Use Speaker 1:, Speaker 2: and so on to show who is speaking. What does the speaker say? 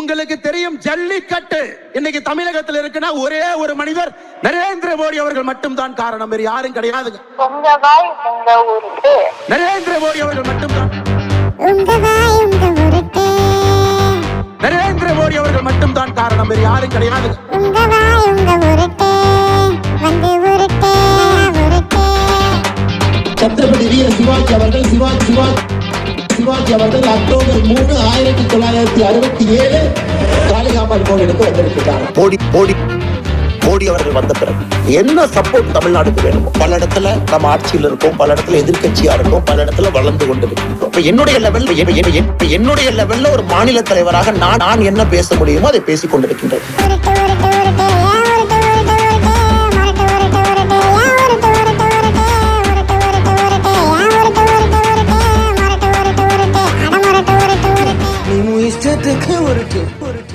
Speaker 1: உங்களுக்கு தெரியும் ஜல்லிக்கட்டு இன்னைக்கு தமிழகத்தில் இருக்குன்னா ஒரே ஒரு மனிதர் நரேந்திர மோடி அவர்கள் மட்டும்தான் காரணம். வேறு யாரும் கிடையாதுங்க. நரேந்திர மோடி அவர்கள் மட்டும்தான். நரேந்திர மோடி அவர்கள் மட்டும்தான் காரணம். வேறு யாரும் கிடையாதுங்க.
Speaker 2: சத்ரபதி வீர சிவாஜி அவர்கள் சிவாஜி சிவாஜி. சிவாஜி அவர்கள் அக்டோபர் மூணு ஆயிரத்தி தொள்ளாயிரத்தி அறுபத்தி ஏழு காளிகாமல் கோவிலுக்கு வந்திருக்கிறார்.
Speaker 3: மோடி மோடி மோடி அவர்கள் வந்த பிறகு என்ன சப்போர்ட் தமிழ்நாடுக்கு வேணுமோ பல இடத்துல நம்ம ஆட்சியில் இருக்கோம் பல இடத்துல எதிர்க்கட்சியா இருக்கோம் பல இடத்துல வளர்ந்து கொண்டு இருக்கோம் என்னுடைய இப்ப என்னுடைய லெவல்ல ஒரு மாநில தலைவராக நான் நான் என்ன பேச முடியுமோ அதை பேசிக் கொண்டிருக்கின்றேன்.
Speaker 2: just to kill it.